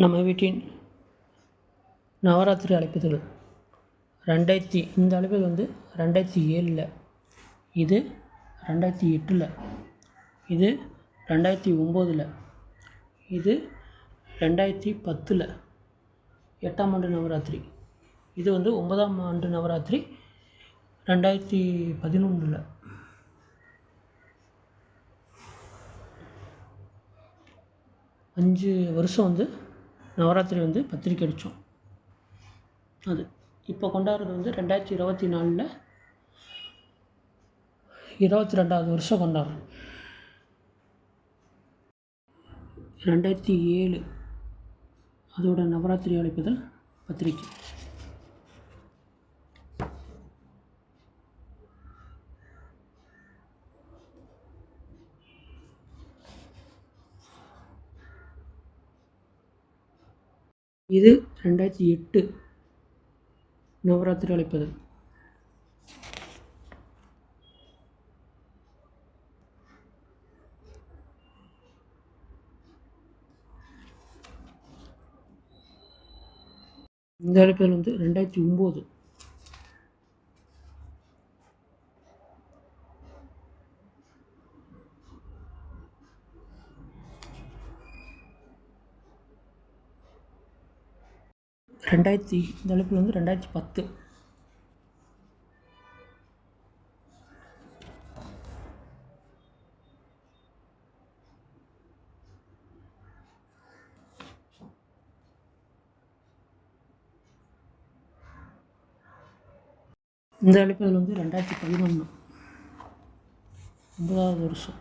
நம்ம வீட்டின் நவராத்திரி அழைப்புதல். ரெண்டாயிரத்தி இந்த அழைப்பிதழ் வந்து ரெண்டாயிரத்தி ஏழில். இது ரெண்டாயிரத்தி எட்டில். இது ரெண்டாயிரத்தி ஒம்போதில். இது ரெண்டாயிரத்தி பத்தில். எட்டாம் ஆண்டு நவராத்திரி. இது வந்து ஒன்பதாம் ஆண்டு நவராத்திரி ரெண்டாயிரத்தி பதினொன்றில் அஞ்சு வருஷம் வந்து நவராத்திரி வந்து பத்திரிக்கை அடித்தோம். அது. இப்போ கொண்டாடுறது வந்து ரெண்டாயிரத்தி இருபத்தி நாலில் இருபத்தி ரெண்டாவது வருஷம் கொண்டாடுறோம். ரெண்டாயிரத்தி ஏழு. அதோட நவராத்திரி அழைப்புதல் பத்திரிக்கை. இது ரெண்டாயிரத்தி எட்டு நவராத்திரி அழைப்பதல். இந்த அழைப்பதல் வந்து ரெண்டாயிரத்தி ஒம்பது ரெண்டாயிரத்தி இந்த அழைப்பில் வந்து ரெண்டாயிரத்தி பத்து. இந்த அழைப்பில் வந்து ரெண்டாயிரத்தி பதினொன்று ஒன்பதாவது வருஷம்.